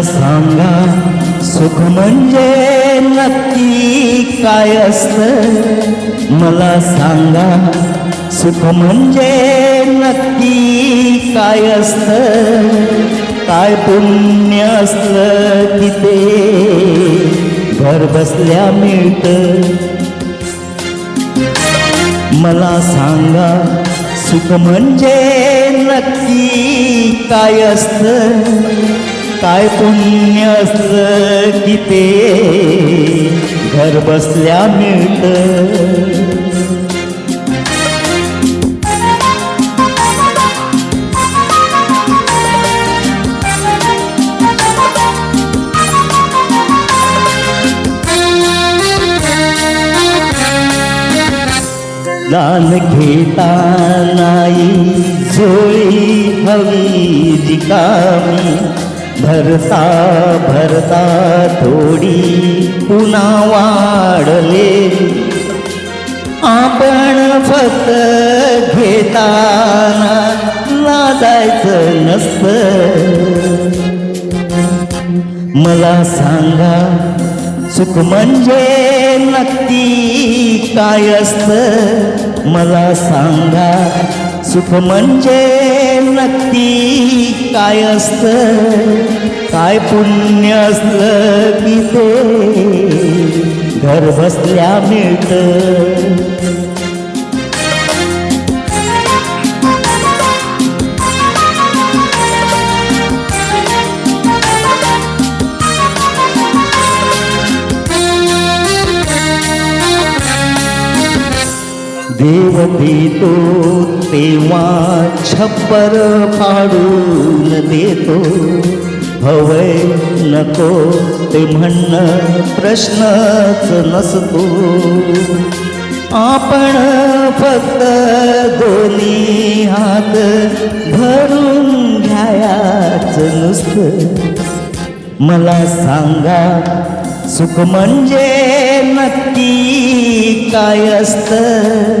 म्हणजे मला सांगा सुख म्हणजे नक्की काय असत? मला सांगा सुख म्हणजे नक्की काय असत? काय पुण्य असलं की ते घर बसल्या मिळत. मला सांगा सुख म्हणजे नक्की काय असत? काय पुण्य असलं की ते? घर बसल्या मिळत. दान घेता नाही झोळी हवी रिकामी भरता भरता थोडी पुन्हा वाढले. आपण फक्त घेताना लाजायचं नसतं. मला सांगा सुख म्हणजे नक्की काय असत? मला सांगा सुख म्हणजे नक्की काय असत? काय पुण्य असलं की ते? घर बसल्या मिळतं. देव देतो तेव्हा छप्पर फाडून देतो. हवय नको ते म्हणणं प्रश्नच नसतो. आपण फक्त दोन्ही हात भरून घ्यायाच नुसतं. मला सांगा सुख म्हणजे नक्की काय असतं?